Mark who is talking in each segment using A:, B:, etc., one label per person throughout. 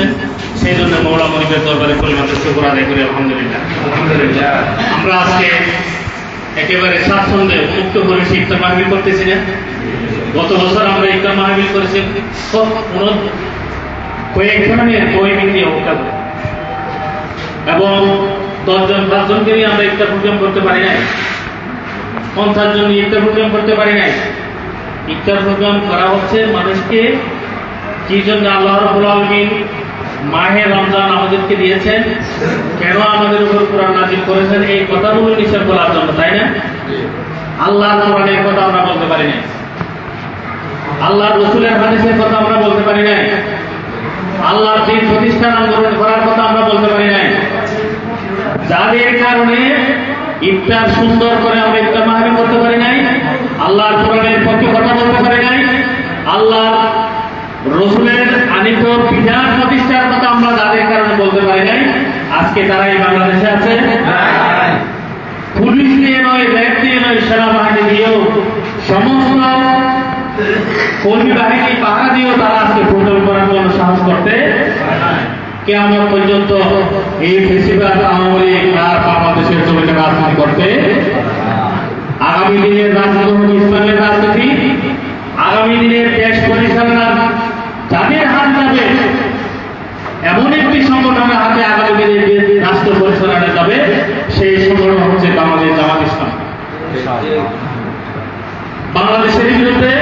A: করছেন সেই জন্য মৌলা মনিবের দরবারে পরিমাণের শুকুর আদায় করি আলহামদুলিল্লাহ।
B: আলহামদুলিল্লাহ।
A: আমরা আজকে একেবারে স্বাচ্ছন্দ্যে মুক্ত করে ইফতার মাহবিল করতেছি না। গত বছর আমরা ইফতার মাহবিল করেছি কয়েক ধরনের বই বিক্রি অবকাশ এবং দশজন পাঁচজনকে নিয়ে আমরা ইফতার প্রোগ্রাম করতে পারি নাই। পঞ্চাশ জন নিয়ে ইফতার প্রোগ্রাম করতে পারি নাই। ইফতার প্রোগ্রাম করা হচ্ছে মানুষকে কি জন্য আল্লাহ রবুল আলমিন মাহে রমজান আমাদেরকে দিয়েছেন। কেন আমাদের উপর কোরআন নাজিল করেছেন? এই কথাগুলো নিষেধ বলার জন্য, তাই না? আল্লাহ কোরআনের কথা আমরা বলতে পারি না আল্লাহ রসুলের হাদিসের কথা আমরা বলতে পারি নাই। আল্লাহর দিন প্রতিষ্ঠান আন্দোলন করার কথা আমরা বলতে পারি নাই। যাদের কারণে ইফতার সুন্দর করে আমরা ইফতার মাহফিল করতে পারি নাই। আল্লাহর কোরআনের পক্ষে কথা বলতে পারি নাই। আল্লাহ রসুলের আনিত বিধান প্রতিষ্ঠার কথা আমরা যাদের কারণে বলতে পারি নাই, আজকে তারা এই বাংলাদেশে আছে। পুলিশ দিয়ে নয়, র্যাব দিয়ে নয়, সেনাবাহিনী দিয়েও সমস্ত কর্মী বাহিনী পাহারা দিয়েও তারা আজকে প্রোগ্রাম করার জন্য সাহস করতে কেমন পর্যন্ত এই ফেসিবাদ আওয়ামী লীগ আর বাংলাদেশের জমিতে রাজনীতি করতে আগামী দিনের রাজনীতি ইসলামের রাজনীতি। আগামী দিনের দেশ পরিচালনা যাদের হাত যাবে। এমন একটি সংগঠনের হাতে আগামী দিনে যে রাষ্ট্র পরিচালনা যাবে, সেই সংগঠন হচ্ছে বাংলাদেশ জামাত ইসলাম। বাংলাদেশের বিরুদ্ধে,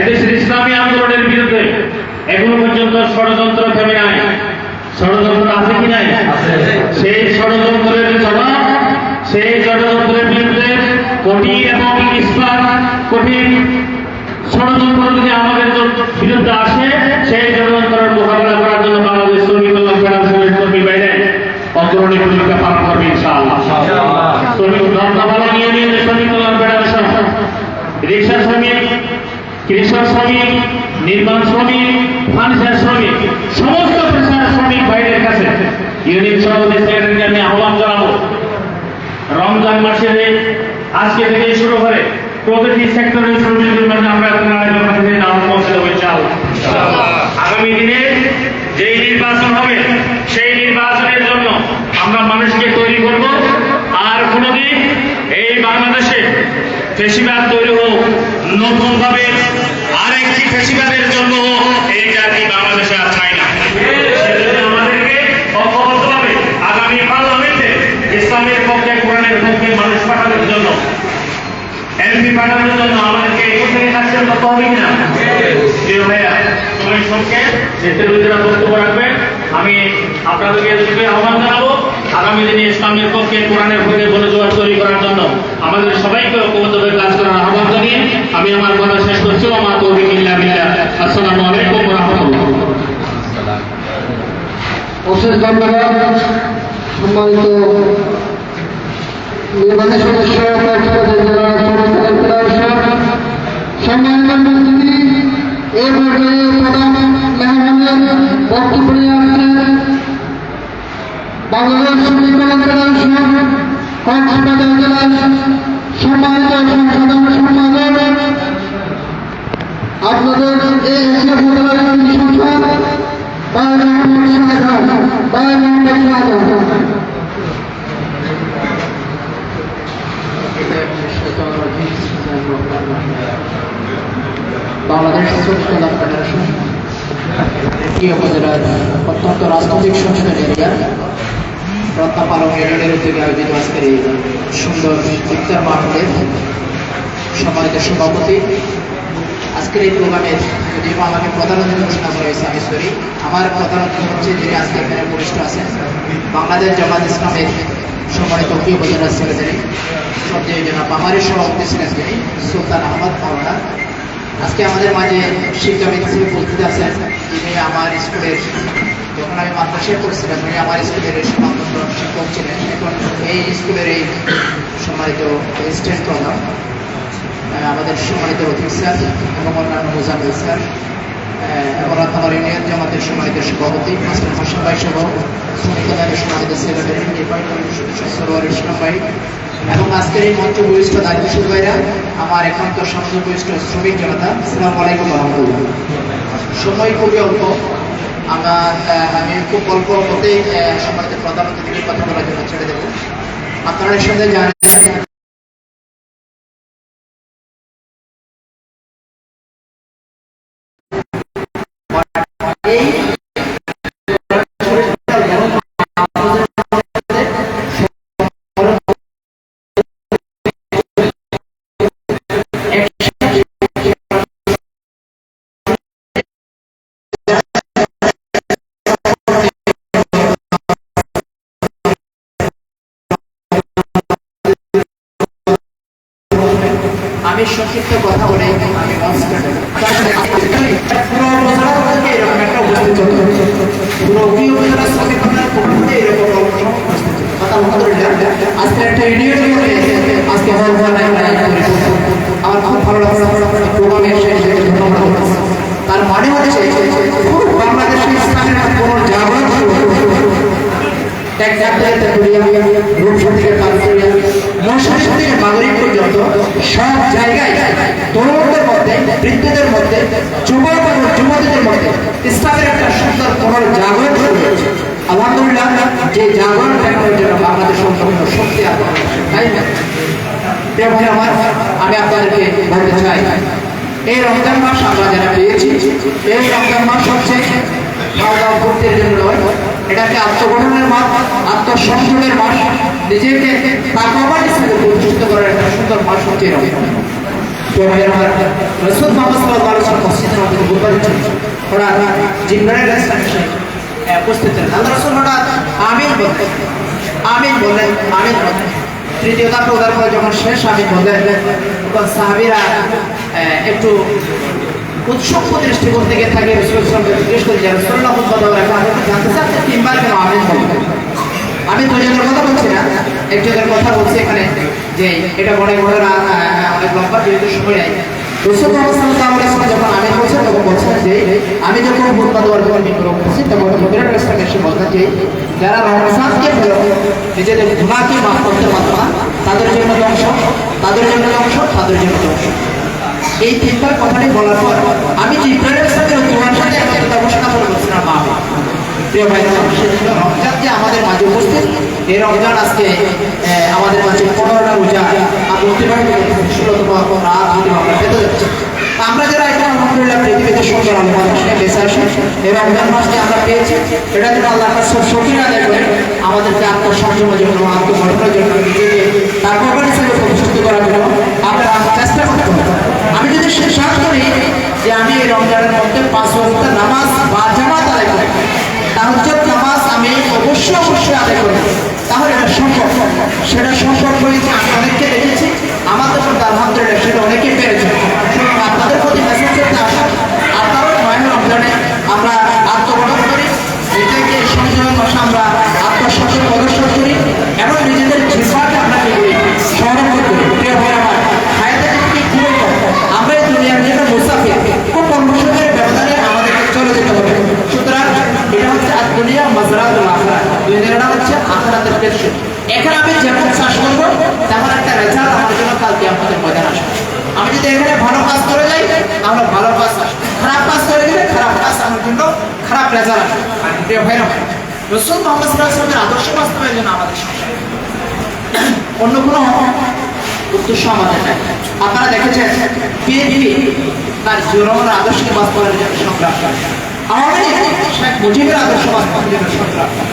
A: এদেশের ইসলামী আন্দোলনের বিরুদ্ধে এখনও পর্যন্ত ষড়যন্ত্র থেমে নাই। ষড়যন্ত্র আছে কি নাই? সেই ষড়যন্ত্রের জবাব, সেই ষড়যন্ত্রের বিরুদ্ধে কঠিন এবং ইস্পাত কঠিন ষড়যন্ত্র যদি আমাদের বিরুদ্ধে আসে সেই ষড়যন্ত্রের মোকাবেলা করার জন্য বাংলাদেশ শ্রমিক কল্যাণ ফেডারেশনের কর্মী বাইরে অগ্রণী ভূমিকা পালন করবে ইনশাআল্লাহ। শ্রমিক ধর্মবালা নিয়ে নিয়ে শ্রমিক কল্যাণ ফেডারেশন রিক্সা শ্রমিক কৃষক শ্রমিক নির্মাণ শ্রমিক ফার্নিচার শ্রমিক সমস্ত পেশার শ্রমিক ভাইদের কাছে ইউনিট সভাপতি সেক্রেটারিকে আমি আহ্বান জানাব। রমজান মাসে আজকে থেকে শুরু করে প্রতিটি সেক্টরের শ্রমিকদের মাঝে আমরা আয়োজন নাম পৌঁছে দেবো ইনশাআল্লাহ। আগামী দিনে যেই নির্বাচন হবে, সেই নির্বাচনের জন্য আমরা মানুষকে তৈরি করব। আর কোনোদিন এই বাংলাদেশে ফেসিবাদ তৈরি হোক নতুন ভাবে আরেকটি ফেসিবাদের জন্ম হোক, এই জাতি বাংলাদেশে আর চাই না। আমাদেরকে ঐক্যবদ্ধভাবে আগামী পার্লামেন্টে ইসলামের পক্ষে কোরআনের পক্ষে মানুষ পাঠানোর জন্য এমপি পাঠানোর জন্য আমাদেরকে একত্রে কাজটা করতে হবে কিনা? ভাইয়া সময় সবকে দেশের বিরোধীরা বক্তব্য রাখবেন আমি আপনাদেরকে এদেরকে আহ্বান জানাব, আগামী দিনে ইসলামের পক্ষে কোরআনের পক্ষে বনজোয়ার তৈরি করার জন্য আমাদের সবাইকে ঐক্যবদ্ধভাবে কাজ করার আহ্বান জানিয়ে আমি আমার কথা শেষ করছি। আমার তৌফিক ইল্লা বিল্লাহ। আসসালামু আলাইকুম ওয়া রাহমাতুল্লাহ।
C: অশেষ ধন্যবাদ। সম্মানিত নির্বাহী সদস্য কক্সবাজার জেলা শ্রমিক ফেডারেশন সম্মানিত উপস্থিতি এ পর্যায়ে প্রধান মেহমানের বক্তব্য আসছেন বাংলাদেশ কল্যাণ ফেডারেশন কক্সবাজার জেলার সম্মানিত সংসদীয় সম্পাদক আপনাদের এই এশিয়া ফেডারেশন সংসদ বাই মোহাম্মদ শাহজাহান বাই মোহাম্মদ শাহজাহান
D: বাংলাদেশ শ্রমিক কল্যাণ ফেডারেশন। এই উপজেলার অত্যন্ত রাজনৈতিক সংসদের এরিয়া। রত্নাপালং ইউনিয়নের উদ্যোগে আয়োজিত আজকের এই সুন্দর ইফতার মাহফিলের সম্মানিত সভাপতি, আজকের এই প্রোগ্রামের যদিও আমাকে প্রধান ঘোষণা করা হয়েছে আমি সরি, আমার প্রধান হচ্ছে যিনি আজকে এখানে উপবিষ্ট আছেন, বাংলাদেশ জামাত ইসলামের সম্মানিত উপ উপজেলার সেক্রেটারি সবচেয়ে জনাব আমারের সভাপতি ছিলেন যিনি সুলতান আহমদ মাওলানা। আজকে আমাদের মাঝে শিক্ষাবিদ হিসেবে উপস্থিত আছেন। তিনি আমার স্কুলের, যখন আমি মাদ্রাসায় পড়ছিলাম, উনি আমার স্কুলের সমান্তর শিক্ষক ছিলেন। এখন এই স্কুলের এই সম্মানিত স্টেট প্রধান আমাদের সম্মানিত অতিথি স্যার এবং অন্যান্য মোজামিল স্যার। আহ, আমার ইউনিয়ন জামাতের সম্মানিত সভাপতি মাস্টার হাসান ভাই সহ শ্রমিক কল্যাণের সেক্রেটারি ভাই। এবং আজকের এই মঞ্চ বহিষ্ঠ দায়িত্বশীল ভাইরা আমার একান্ত সংসদ বহিষ্ঠ শ্রমিক জনতা সালাম আলাইকুম রহমতুল্লাহ। সময় খুবই অল্প। আমরা আমি খুব অল্প আহ, সম্মানিত প্রধান অতিথিকে কথা বলার জন্য ছেড়ে দেবো। আপনারা নিঃসন্দেহে জানেন ভাই আমার, আমি আপনাদেরকে বলতে চাই, এই রমজান মাস আমরা যারা পেয়েছি, এই রমজান মাস হচ্ছে খাওয়া দাওয়া ভর্তির জন্য নয় এটাকে আত্মগঠনের মাস আত্মসংশোধনের মাস, নিজেকে তাকওয়াবান হিসেবে প্রতিষ্ঠিত করার একটা সুন্দর মাস হচ্ছে রমজান বললেন, আমিন বললেন আমিন বললেন। তৃতীয় ধাপ ওদের পরে যখন শেষ আমিন বললেন তখন সাহাবীরা একটু উৎসব দৃষ্টি করতে গিয়ে থাকে রসুলামকে জিজ্ঞেস করি যে রসুল্লাহ আমি জানতে আপনি তিনবার কেন বলবেন আমি দুজনের কথা বলছি না একজনের কথা বলছি এখানে, যে এটা মনে মনে না অনেক লম্বা যেহেতু সময় নেই। রসুল যখন আমিন বলছেন তখন বলছেন যে আমি যখন ভূতবা বিক্রম করছি তখন মুদিরার ইসলাম এসে বলতেন যে যারা রমজানকে ফেরত নিজেদের ঘুমাকে মাফ করতে পারত না, তাদের জন্য ধ্বংস, তাদের জন্য ধ্বংস, তাদের জন্য ধ্বংস। এই চিন্তার কথাটি বলার পর আমি জিব্রাইলের সাথে তোমার সাথে একত্রতা ঘোষণা করে বলছিলাম মা প্রিয় ভাই, রমজান আমাদের মাঝে উপস্থিত, এই রমজান আজকে আমাদের মাঝে পনেরোটা রোজা আর আমরা পেতে আমরা যারা এখন আলহামদুলিল্লাহ পৃথিবীতে সুন্দর আলো বেঁচে আসি, এই রমজান মাসটি আমরা পেয়েছি এটা যেন আল্লাহ সব শক্তি আদায় আমাদেরকে আত্মসংযমের জন্য নিজেকে তার প্রকার হিসেবে প্রতিষ্ঠিত করার জন্য আমরা চেষ্টা করতে হবে আমি যদি শেষ করি যে আমি এই রমজানের মধ্যে পাঁচ ওয়াক্ত নামাজ বা জামাত আদায় করি তাহাজ্জুদ নামাজ আমি অবশ্যই অবশ্যই আদায় করি তাহলে এটা সম্ভব সেটা সম্ভব হয়েছে আমি অনেককে দেখেছি আমাদের মধ্যে আলহামদুলিল্লাহ সেটা অনেকেই পেরেছে সুতরাং আপনাদের প্রতি মেসেজ করতে আসা আপনারাও নয় রমজানে আমরা আত্মগঠন করি নিজেকে সংযমের মাসে আমরা আত্মসংযম প্রদর্শন করি এবং নিজেদের জীবনকে আমরা কি করি সংরক্ষণ করি প্রিয় ভাই আমার হায়াতে কি খুবই কম আমরা এই দুনিয়ার জন্য মুসাফির খুব কম বছরের ব্যবধানে আমাদেরকে চলে যেতে হবে সুতরাং এটা হচ্ছে আর দুনিয়া মাজরাতুল আখরা দুনিয়াটা হচ্ছে আখরাতের এখানে আমি যেমন চাষ করব তেমন একটা রেজাল্ট আমার জন্য কালকে আমাদের ময়দান আসবে। আমি যদি এখানে ভালো কাজ করে যাই তাহলে ভালো কাজ খারাপ কাজ করে গেলে খারাপ কাজ আমার জন্য খারাপ রেজাল্ট আসবে। প্রিয় ভাইরা রসুল মোহাম্মদ সাল্লাহ আসলামের আদর্শ বাস্তবের জন্য আমাদের অন্য কোনো উদ্দেশ্য আমাদের নাই। আপনারা দেখেছেন বিএনপি তার জোরমন আদর্শকে বাস্তবায়নের জন্য সংগ্রাম করে। লীগ শেখ মুজিবের আদর্শ বাস্তবায়নের জন্য সংগ্রাম করে।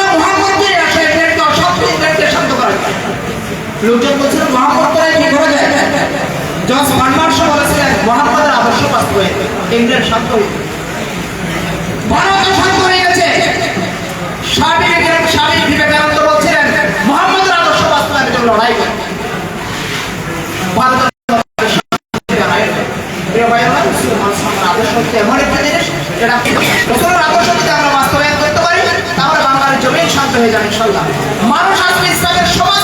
D: লোকজন বলছিল মহাপত্তরায় কি করা যায়। ফার্মার্স বলেছিলেন আদর্শ বাস্তবায়িত ইংল্যান্ড ভারত গেছে। স্বামী স্বামী বিবেকানন্দ বলছিলেন আদর্শ লড়াই আমরা বাস্তবায়ন করতে পারি জমি শান্ত হয়ে মানুষ আসলে ইসলামের সমাজ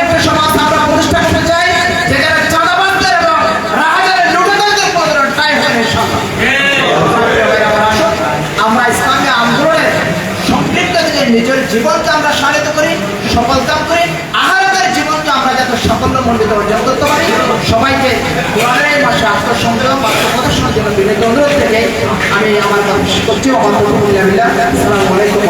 D: মণ্ডিত অর্জন করতে পারি সবাইকে কোরআনের মাসে আত্মসংযোগ বা প্রদর্শনের জন্য বিনীত অনুরোধ থেকে আমি আমার করছি। আমার আলাইকুম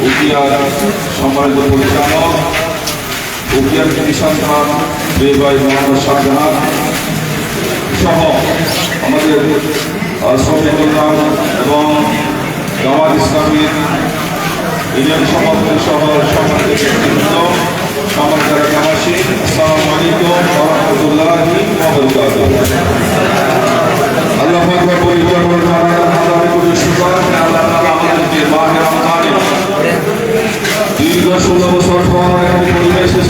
B: উকিয়ার সম্মানিত উকিয়ার কমিশন খান বেবাই মোহাম্মদ শাহজাহান সহ আমাদের শ্রমিক এবং জামাত ইসলামীর ইউনিয়ন সমর্থন সহ সম্মানিত সম্মানিত গ্রামবাসী আসসালামু আলাইকুম রহমতুল্লাহি ওয়া বারাকাতুহু আল্লাহ পাক দীর্ঘ ষোলো বছর পর এবং পরিবেশ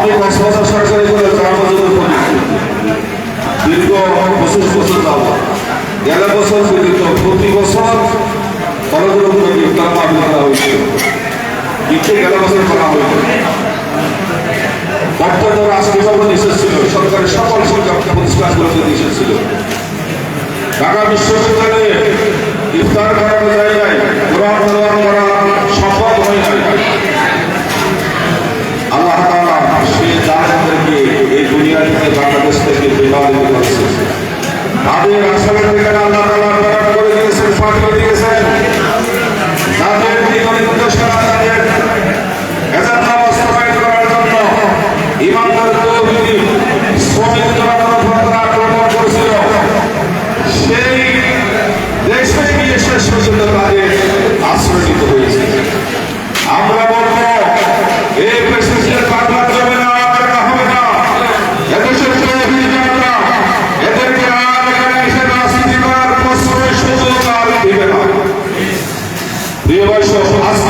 B: আমি কক্সবাজার সরকারি করে চার বছর দীর্ঘ আমার পঁচিশ বছর যাব গেল বছর পর্যন্ত, প্রতি বছর বড়গুলো কোনো বিপ্লব আমি করা হয়েছে। কিন্তু বিশ্ববিদ্যালয়ে ইফতার করার জায়গায় বাংলাদেশ থেকে বিবাদ তাদের রাস্তাঘাট থেকে Dear voice of